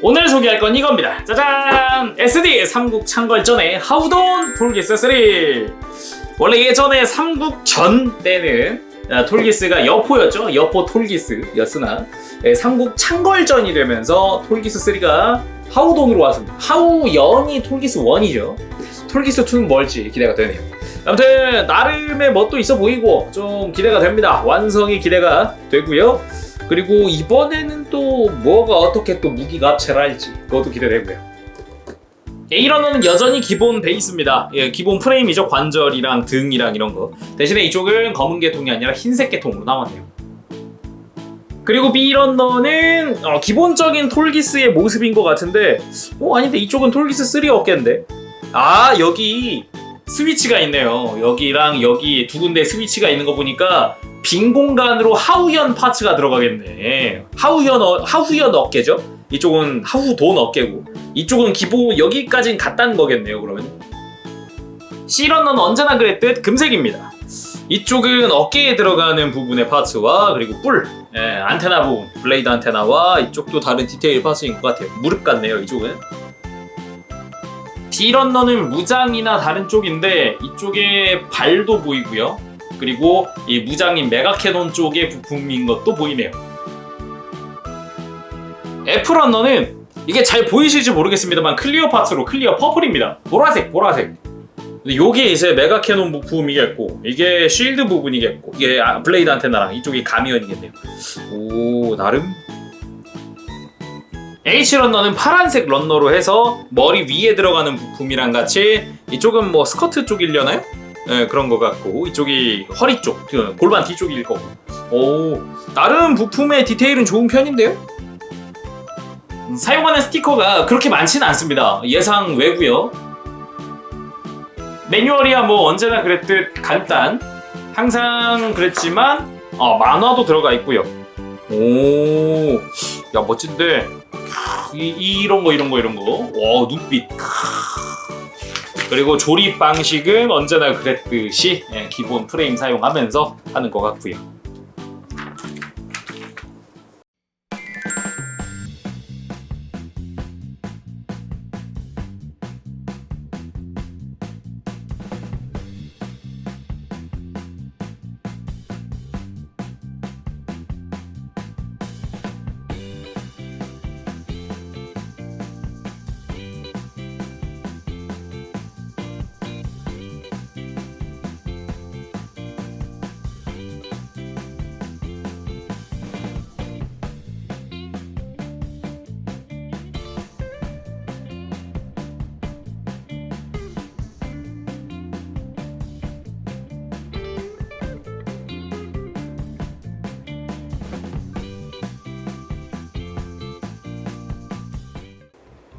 오늘 소개할 건 이겁니다. 짜잔! SD 삼국 창궐전의 하우돈 톨기스 3. 원래 예전에 삼국 전 때는 아, 톨기스가 여포였죠. 여포 톨기스였으나 예, 삼국 창궐전이 되면서 톨기스 3가 하우돈으로 왔습니다. 하우연이 톨기스 1이죠. 톨기스 2는 뭘지 기대가 되네요. 아무튼 나름의 멋도 있어 보이고 좀 기대가 됩니다. 완성이 기대가 되고요. 그리고 이번에는 또 뭐가 어떻게 또 무기가 합체를 할지 그것도 기대되고요. 예, 이런은 여전히 기본 베이스입니다. 예, 기본 프레임이죠. 관절이랑 등이랑 이런 거. 대신에 이쪽은 검은 계통이 아니라 흰색 계통으로 나왔네요. 그리고 B런너는 어, 기본적인 톨기스의 모습인 것 같은데 어 아닌데 이쪽은 톨기스 3 어깨인데 아 여기 스위치가 있네요. 여기랑 여기 두 군데 스위치가 있는 거 보니까 빈 공간으로 하우연 파츠가 들어가겠네. 하우연 어, 하우연 어깨죠? 이쪽은 하우돈 어깨고 이쪽은 기본 여기까지는 같다는 거겠네요. 그러면 C런너는 언제나 그랬듯 금색입니다. 이쪽은 어깨에 들어가는 부분의 파츠와 그리고 뿔, 예, 안테나 부분, 블레이드 안테나와 이쪽도 다른 디테일 파츠인 것 같아요. 무릎 같네요. 이쪽은. D런너는 무장이나 다른 쪽인데 이쪽에 발도 보이고요. 그리고 이 무장인 메가캐논 쪽의 부품인 것도 보이네요. F런너는 이게 잘 보이실지 모르겠습니다만 클리어 파츠로 클리어 퍼플입니다. 보라색, 보라색. 근데 요게 이제 메가캐논 부품이겠고 이게 쉴드 부분이겠고 이게 아, 블레이드 안테나랑 이쪽이 가미언이겠네요. 오 나름 H 런너는 파란색 런너로 해서 머리 위에 들어가는 부품이랑 같이 이쪽은 뭐 스커트 쪽이려나요? 네, 그런 것 같고 이쪽이 허리 쪽, 그 골반 뒤쪽일 거고. 오 나름 부품의 디테일은 좋은 편인데요? 음, 사용하는 스티커가 그렇게 많지는 않습니다. 예상 외고요. 매뉴얼이야 뭐 언제나 그랬듯 간단. 항상 그랬지만 어, 만화도 들어가 있고요. 오, 야 멋진데. 이, 이런 거 이런 거 이런 거. 와 눈빛. 그리고 조립 방식은 언제나 그랬듯이 예, 기본 프레임 사용하면서 하는 것 같고요.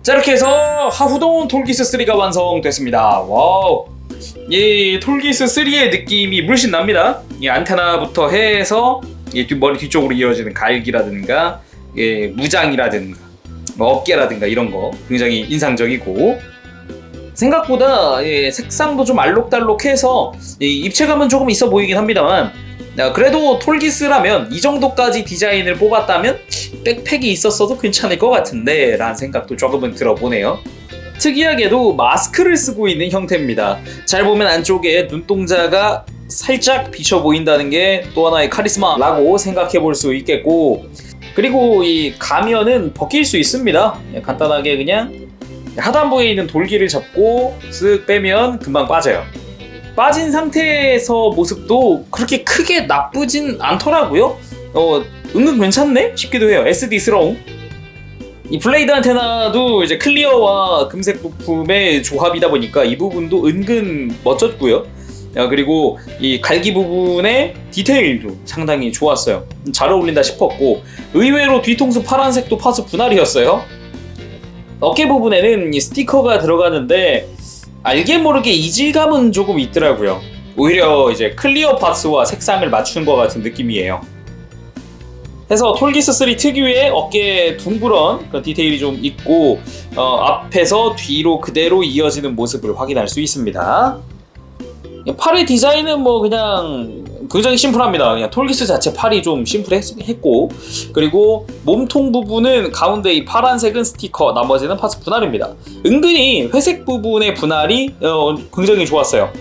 자 이렇게 해서 하후동 톨기스 3가 완성됐습니다. 와우. 이 톨기스 3의 느낌이 물씬 납니다. 이 안테나부터 해서 이 뒤- 머리 뒤쪽으로 이어지는 갈기라든가 예, 무장이라든가 뭐 어깨라든가 이런 거 굉장히 인상적이고 생각보다 예, 색상도 좀 알록달록해서 이 입체감은 조금 있어 보이긴 합니다만 아, 그래도 톨기스라면 이 정도까지 디자인을 뽑았다면 백팩이 있었어도 괜찮을 것 같은데 라는 생각도 조금은 들어보네요. 특이하게도 마스크를 쓰고 있는 형태입니다. 잘 보면 안쪽에 눈동자가 살짝 비쳐 보인다는 게 또 하나의 카리스마라고 생각해 볼 수 있겠고 그리고 이 가면은 벗길 수 있습니다. 예, 간단하게 그냥 하단부에 있는 돌기를 잡고 쓱 빼면 금방 빠져요 빠진 상태에서 모습도 그렇게 크게 나쁘진 않더라고요 어, 은근 괜찮네 싶기도 해요. SD스러움. 이 블레이드 안테나도 이제 클리어와 금색 부품의 조합이다 보니까 이 부분도 은근 멋졌고요. 야, 그리고 이 갈기 부분의 디테일도 상당히 좋았어요. 잘 어울린다 싶었고 의외로 뒤통수 파란색도 파스 분할이었어요. 어깨 부분에는 이 스티커가 들어가는데 알게 모르게 이질감은 조금 있더라고요. 오히려 이제 클리어 파츠와 색상을 맞춘 것 같은 느낌이에요. 해서 톨기스 3 특유의 어깨 둥그런 그런 디테일이 좀 있고 어, 앞에서 뒤로 그대로 이어지는 모습을 확인할 수 있습니다. 팔의 디자인은 뭐 그냥 굉장히 심플합니다. 그냥 톨기스 자체 팔이 좀 심플했고 그리고 몸통 부분은 가운데 이 파란색은 스티커, 나머지는 파츠 분할입니다. 은근히 회색 부분의 분할이 어, 굉장히 좋았어요.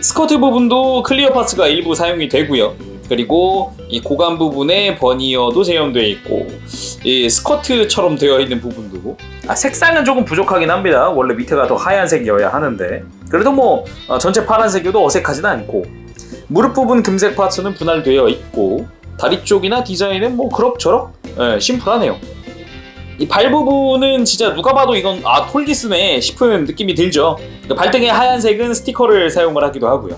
스커트 부분도 클리어 파츠가 일부 사용이 되고요. 그리고 이 고관 부분에 버니어도 재현되어 있고 이 스커트처럼 되어 있는 부분도 아, 색상은 조금 부족하긴 합니다. 원래 밑에가 더 하얀색이어야 하는데 그래도 뭐 어, 전체 파란색이어도 어색하진 않고 무릎 부분 금색 파츠는 분할되어 있고 다리 쪽이나 디자인은 뭐 그럭저럭 예, 심플하네요. 이 발 부분은 진짜 누가 봐도 이건 아 톨기스네 싶은 느낌이 들죠. 그 발등에 하얀색은 스티커를 사용을 하기도 하고요.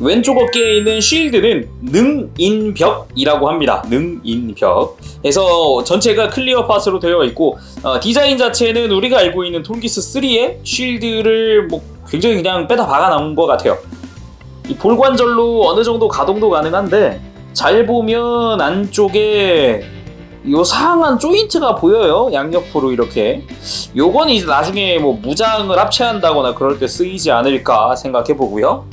왼쪽 어깨에 있는 쉴드는 능인벽이라고 합니다. 능인벽. 그래서 전체가 클리어 파스로 되어 있고 어, 디자인 자체는 우리가 알고 있는 톨기스 3의 쉴드를 뭐 굉장히 그냥 빼다 박아 나온 것 같아요. 이 볼관절로 어느 정도 가동도 가능한데 잘 보면 안쪽에 요 상한 조인트가 보여요. 양옆으로 이렇게. 요건 이제 나중에 뭐 무장을 합체한다거나 그럴 때 쓰이지 않을까 생각해 보고요.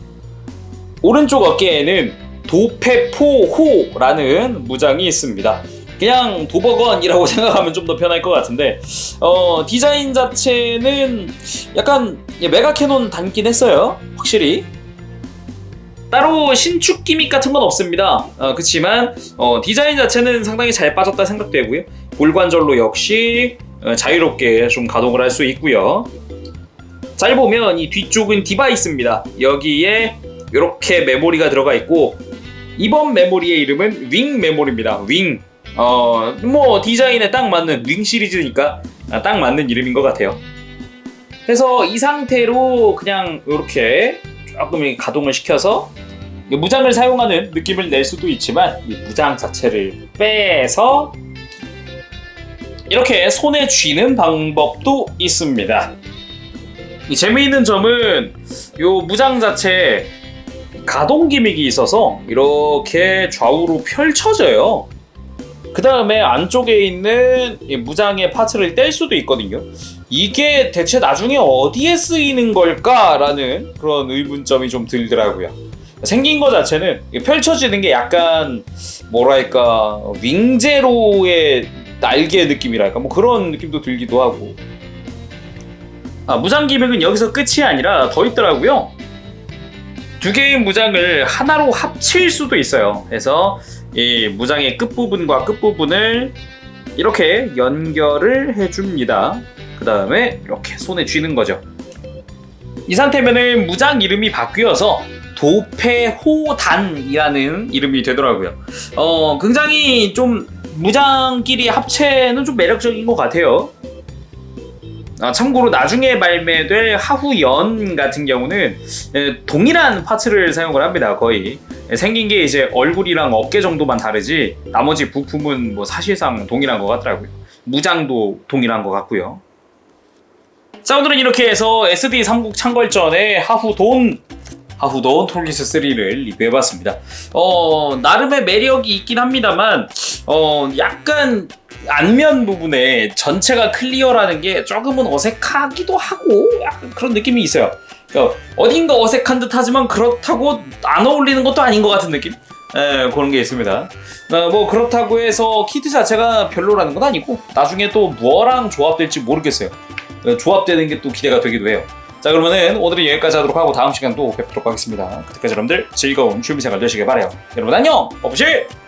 오른쪽 어깨에는 도페포호라는 무장이 있습니다. 그냥 도버건이라고 생각하면 좀 더 편할 것 같은데 어, 디자인 자체는 약간 메가 캐논 닮긴 했어요. 확실히. 따로 신축 기믹 같은 건 없습니다. 어, 그렇지만 어, 디자인 자체는 상당히 잘 빠졌다 생각되고요. 골관절로 역시 어, 자유롭게 좀 가동을 할 수 있고요. 잘 보면 이 뒤쪽은 디바이스입니다. 여기에 이렇게 메모리가 들어가 있고 이번 메모리의 이름은 윙 메모리입니다. 윙. 어, 뭐 디자인에 딱 맞는 윙 시리즈니까 아, 딱 맞는 이름인 것 같아요. 그래서 이 상태로 그냥 이렇게 조금 가동을 시켜서 이 무장을 사용하는 느낌을 낼 수도 있지만 이 무장 자체를 빼서 이렇게 손에 쥐는 방법도 있습니다. 이 재미있는 점은 이 무장 자체 가동 기믹이 있어서 이렇게 좌우로 펼쳐져요. 그 다음에 안쪽에 있는 이 무장의 파츠를 뗄 수도 있거든요. 이게 대체 나중에 어디에 쓰이는 걸까라는 그런 의문점이 좀 들더라고요. 생긴 것 자체는 펼쳐지는 게 약간 뭐랄까 윙제로의 날개 느낌이랄까 뭐 그런 느낌도 들기도 하고 아, 무장 기믹은 여기서 끝이 아니라 더 있더라고요. 두 개의 무장을 하나로 합칠 수도 있어요. 그래서 이 무장의 끝부분과 끝부분을 이렇게 연결을 해줍니다. 그 다음에 이렇게 손에 쥐는 거죠. 이 상태면은 무장 이름이 바뀌어서 도패호단이라는 이름이 되더라고요. 어, 굉장히 좀 무장끼리 합체는 좀 매력적인 것 같아요. 아, 참고로 나중에 발매될 하후연 같은 경우는 에, 동일한 파츠를 사용을 합니다. 거의 에, 생긴 게 이제 얼굴이랑 어깨 정도만 다르지 나머지 부품은 뭐 사실상 동일한 것 같더라고요. 무장도 동일한 것 같고요. 자 오늘은 이렇게 해서 SD 삼국 창궐전의 하후돈 하후돈 톨기스 3를 리뷰해봤습니다. 어 나름의 매력이 있긴 합니다만 어 약간 안면 부분에 전체가 클리어라는 게 조금은 어색하기도 하고 약간 그런 느낌이 있어요. 그러니까 어딘가 어색한 듯 하지만 그렇다고 안 어울리는 것도 아닌 것 같은 느낌. 예, 그런 게 있습니다. 어, 뭐 그렇다고 해서 키트 자체가 별로라는 건 아니고 나중에 또 뭐랑 조합될지 모르겠어요. 어, 조합되는 게 또 기대가 되기도 해요. 자 그러면은 오늘은 여기까지 하도록 하고 다음 시간 또 뵙도록 하겠습니다. 그때까지 여러분들 즐거운 취미생활 되시길 바래요. 여러분 안녕! 버브실!